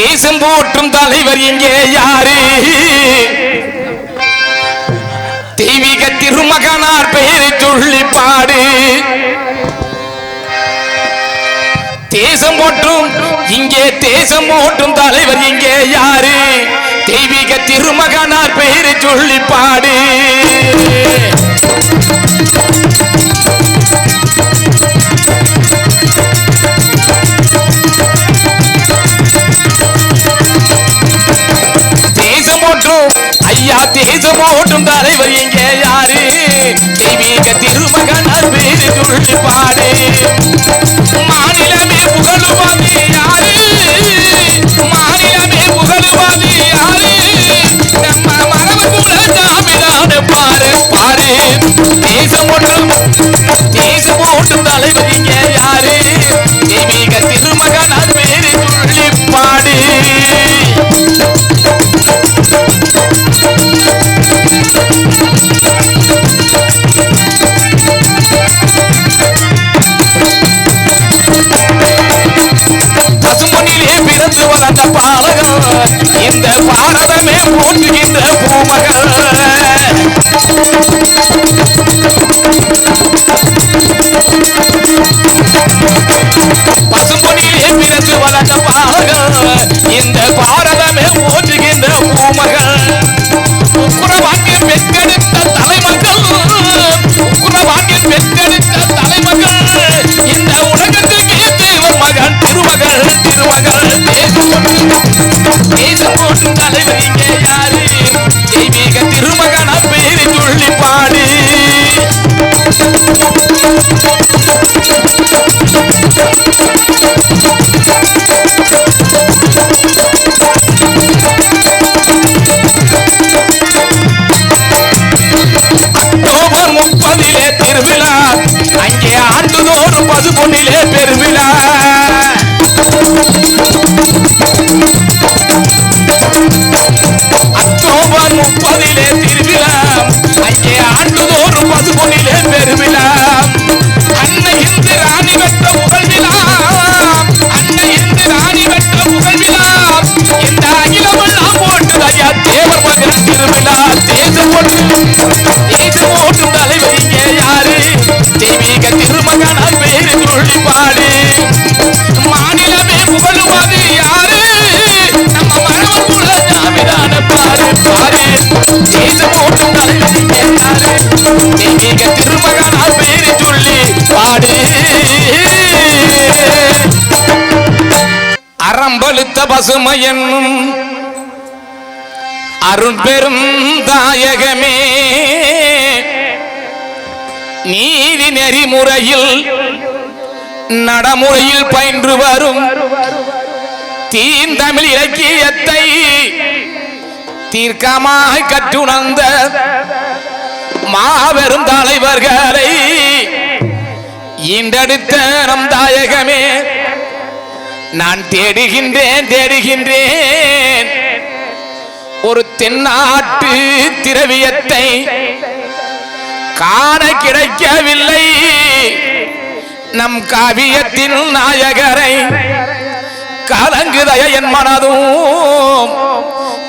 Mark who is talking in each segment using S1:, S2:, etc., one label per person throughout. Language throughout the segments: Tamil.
S1: தேசம் போற்றும் தலைவர் இங்கே யாரு? தெய்வீக திருமகனார் பெயரை சொல்லி பாடு. தேசம் போற்றும் இங்கே தேசம் போற்றும் தலைவர் இங்கே யாரு? தெய்வீக திருமகனார் பெயரை சொல்லி பாடு. ஐயா தேசம் ஓட்டும் தலைவர் இங்கே யாரு? தெய்வீக திருமகனார் பேரு சொல்லி பாடு மாநிலமே புகழுவாது யாரு? மாநிலமே புகழுவாது யாரு? நம்ம மரபுல ஜாமிதான பாரு பாரு. தேசம் ஓட்டும் தேசம் ஓட்டும் தலைவர் இங்கே யாரு? தெய்வீக திருமகன் பிறந்து வளர்ந்த பாலகம் இந்த பாரதமே போற்றுகின்ற பூமகள். பசும்பொன்னிலே பிறந்து வளர்ந்த பாலகம் இந்த பாரதமே போற்றுகின்ற பூமகள். உக்குரவாக்கில் பெற்றெடுத்த திருமகள் திருமகள் தேசம் தேசம் போற்றும் தலைவர் இங்கே யாரு தெய்வீக திருமகனா பேரு சொல்லி பாடு திருமகனார் பேரில் சொல்லி பாடு பசுமை என்னும் அருட்பெரும் தாயகமே. நீதி நெறிமுறையில் நடைமுறையில் பயின்று வரும் தீந்தமிழ் இலக்கியத்தை தீர்க்கமாக கற்றுணர்ந்த மாபெரும் தலைவர்களை இன்றெடுத்த நம் தாயகமே. நான் தேடுகின்றேன் தேடுகின்றேன். ஒரு தென்னாட்டு திரவியத்தை காண கிடைக்கவில்லை. நம் காவியத்தின் நாயகரை கலங்குதைய என் மனதும்.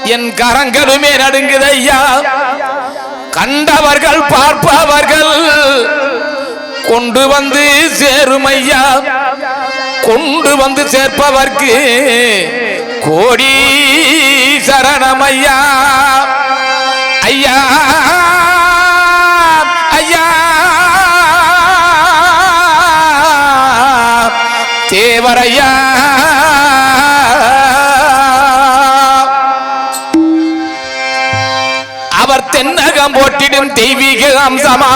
S1: என் கரங்களுமே நடுங்குதையா கண்டவர்கள் பார்ப்பவர்கள் கொண்டு வந்து சேருமையா கொண்டு வந்து சேர்ப்பவர்க்கு கோடி சரணமையா. ஐயா ஐயா. தேவரையா. அவர் தென்னகம் போட்டிடும் தெய்வீக அம்சமா.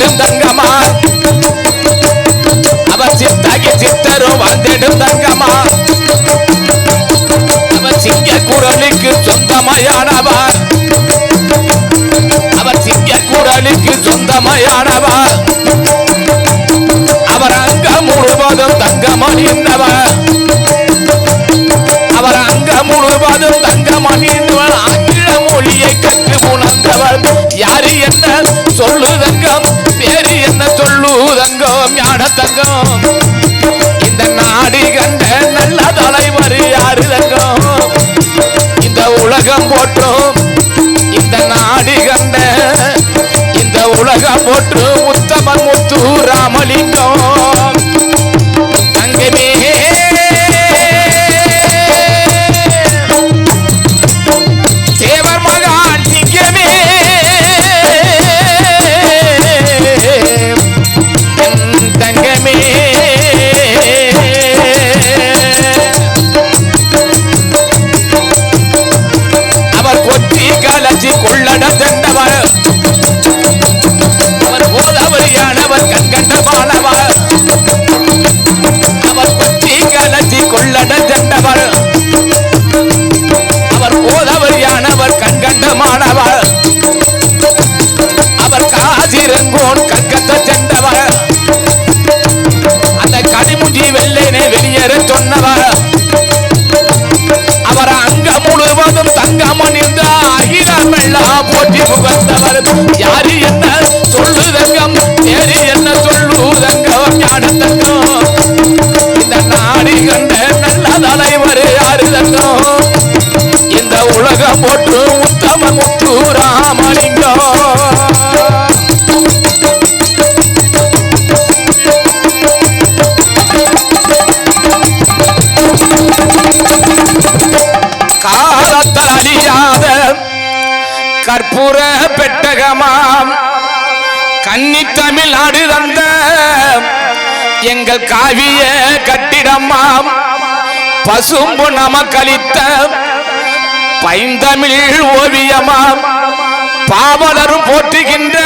S1: வாழ்ந்திடும் தங்கமா அவர் சித்தாகி சித்தரோ வாழ்ந்திடும் தங்கமா அவர் சிங்க குரலுக்கு சொந்தமையானவர் அவர் சிங்க குரலுக்கு சொந்தமையானவர் அவர் அங்கம் முழுவதும் தங்கமணிந்தவர் அவர் அங்கம் முழுவதும் தங்கமணிந்தவர் ஆங்கில மொழியை கற்று உணர்ந்தவர் யாரு என்ன சொல்லு தங்கம். இந்த நாடி கண்ட நல்ல தலைவர் யாரு தங்கம்? இந்த உலகம் போற்றும் இந்த நாடி கண்ட இந்த உலகம் போற்று உத்தமன் முத்து ராமலிங்கம். போட்டு உத்தம முத்து ராமலிங்கம் காலத்தால் அழியாத கற்பூர பெட்டகமாம். கன்னி தமிழ்நாடு தந்த எங்கள் காவிய கட்டிடமாம். பசும்பு நமக்களித்த பைந்தமிழ் ஓவியமா பாவலரும் போற்றுகின்ற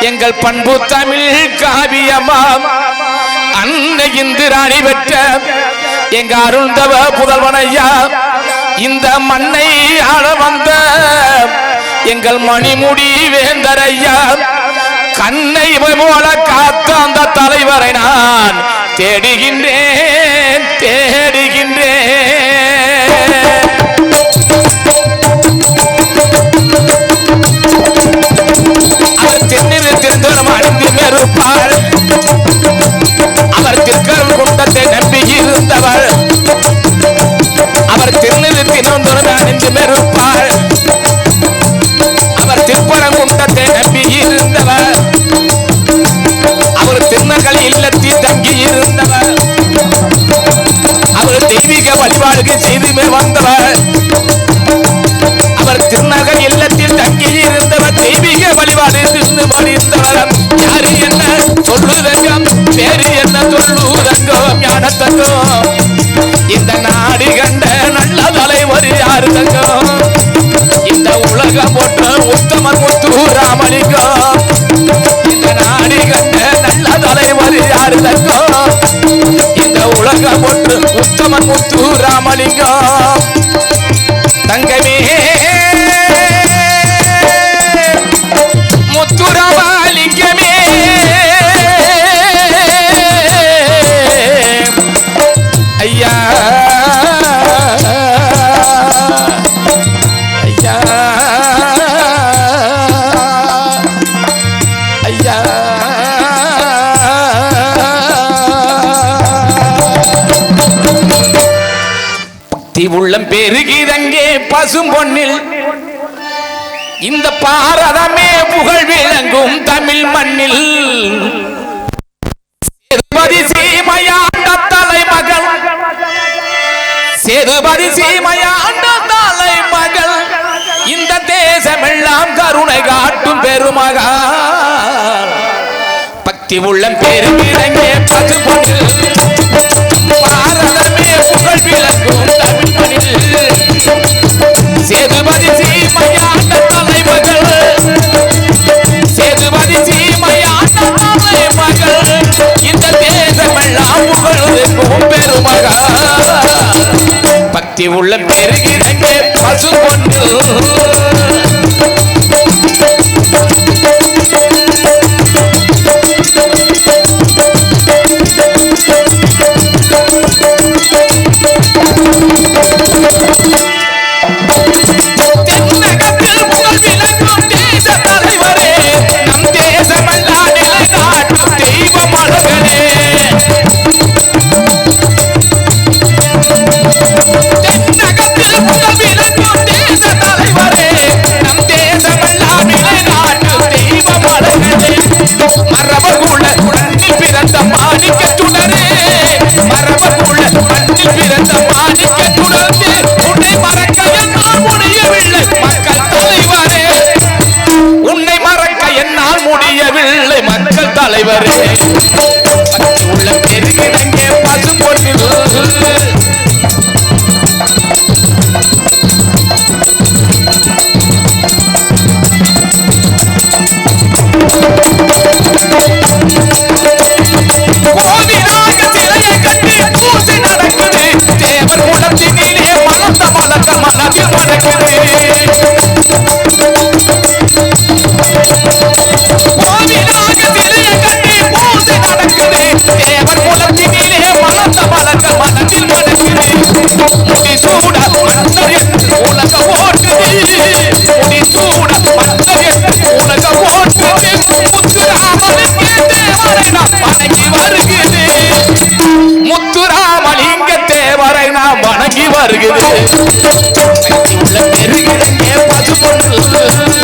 S1: எங்கள் பண்பு தமிழ் காவியமா. அன்னை இந்திராணி பெற்ற எங்க அருந்தவ புதல்வனையா இந்த மண்ணை ஆள வந்த எங்கள் மணிமுடி வேந்தரையா. கண்ணை போல காத்த அந்த தலைவரை நான் தேடுகின்றேன் தேடி இருப்பாள் அவர் திருக்கரம் குண்டத்தை நம்பி இருந்தவள் அவர் திருநிறு தினந்தோறும் அணிந்து மெருப்பாள் அவர் திருப்பரம் குண்டத்தை நம்பி இருந்தவர். அவர் திருநகலை இல்லத்தில் தங்கி இருந்தவர். அவர் தெய்வீக வழிபாடுகள் செய்துமே வந்தவர். அவர் திருநகர் இல்லத்தில் தங்கி இருந்தவர். தெய்வீக வழிபாடு இருந்து மடிந்தவர் யாரு சொல்லுதங்கம் பேரு என்ன சொல்லுதங்கம் ஞான தங்கம். இந்த நாடு கண்ட நல்ல தலைவர் யாரு தங்கம்? இந்த உலகம் போற்ற உத்தமர் முத்து ராமலிங்கம். இந்த நாடு கண்ட நல்ல தலைவர் யாரு தங்கம்? இந்த உலகம் போற்று உத்தமன் முத்து ராமலிங்கம். தங்கமே பசும் பொன்னில். இந்த பாரதமே புகழ் விளங்கும் தமிழ் மண்ணில். சேதுபதி சீமையாண்ட தலைமகள். சேதுபதி சீமையாண்ட தலைமகள். இந்த தேசமெல்லாம் கருணை காட்டும் பெருமகா. பக்தி உள்ளம் பெருகிடங்கே பசு பொன்னில் பாரதமே புகழ் விளங்கும் தமிழ் சேதுபதி சீமையாண்ட தலைமகள். சேதுபதி சீமையாண்ட தலைமகள். இந்த தேசமெல்லாம் புகழ்ந்திருக்கும் பெருமகள் பக்தி உள்ள பெருகிடங்கே பசு கொண்டு
S2: எரிகிடக்கே பசுபொருள்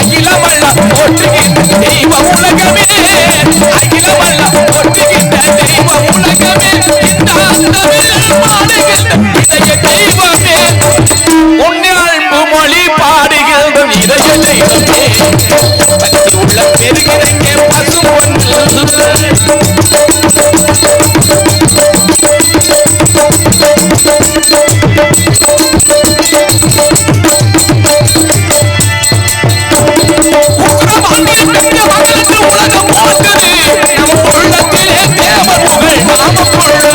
S2: அகிலமல்ல போற்றுகின் தெய்வ உலகமே.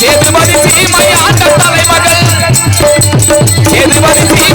S2: சேதுபதி சீமையாண்ட தலைமகள் சேதுபதி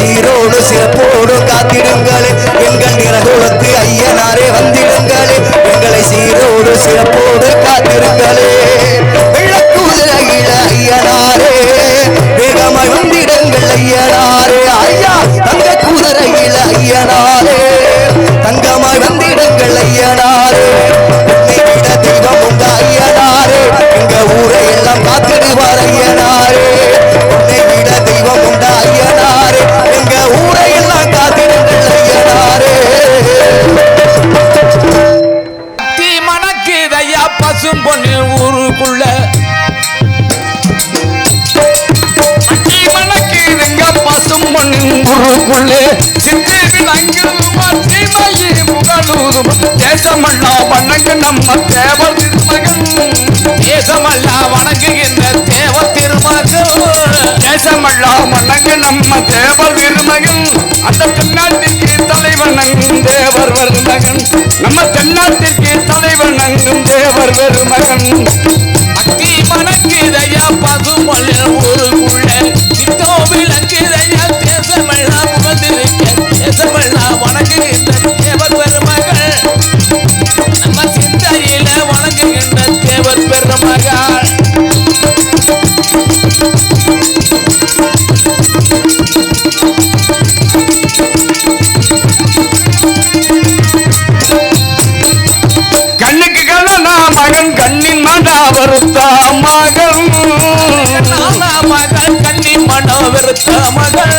S3: சீரோடு சிறப்போடு காத்திடுங்களே. எங்கள் நிறகுலத்து ஐயனாரே வந்திடுங்களே. எங்களை சீரோடு சிறப்போடு காத்திடுங்களே விளக்குலகில ஐயனாரே வேகமாய் வந்திடுங்கள் ஐயனாரே.
S2: ஐயா தங்க குதிரையில ஐயனாரே தங்கமாய் வந்திடுங்கள் ஐயனாரே விட தெய்வம் உங்க ஐயனாரே
S4: தேசமெல்லாம் வணங்கு நம்ம தேவ திருமகன். தேசமெல்லாம் வணங்குகின்ற தேவ திருமகன். தேசமெல்லாம் வணங்கு நம்ம தேவ திருமகன். அந்த தென்னாட்டிற்கு தலைவணங்கும் தேவர் வருமகன் நம்ம தென்னாட்டிற்கு தலைவணங்கும் நங்கும் தேவர் வருமகன் அத்தி மணக்குதையா பசுமொழில் மகன் கண்ணின் மடா வருத்தா மகன் மகன் கண்ணின் மடா வருத்த மகள்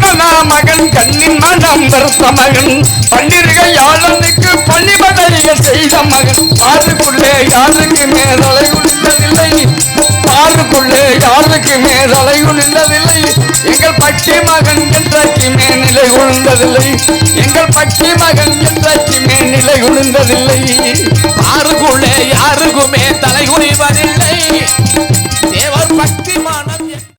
S4: மகனா மகன் கண்ணின் மனம் வருத்த மகன் பன்னிருகை யாழனுக்கு பன்னிமதறிய செய்த மகன். ஆறுக்குள்ளே யாருக்கு மேலலை குளித்ததில்லை ஆறுக்குள்ளே யாருக்கு மேலலை குளிந்ததில்லை எங்கள் பச்சை மகன் என்றைக்கு மேல்நிலை உழுந்ததில்லை? எங்கள் பச்சை மகன் என்றைக்கு மேல்நிலை உழுந்ததில்லை? ஆறுக்குள்ளே யாருக்குமே தலை குனிவதில்லை தேவர் பக்திமான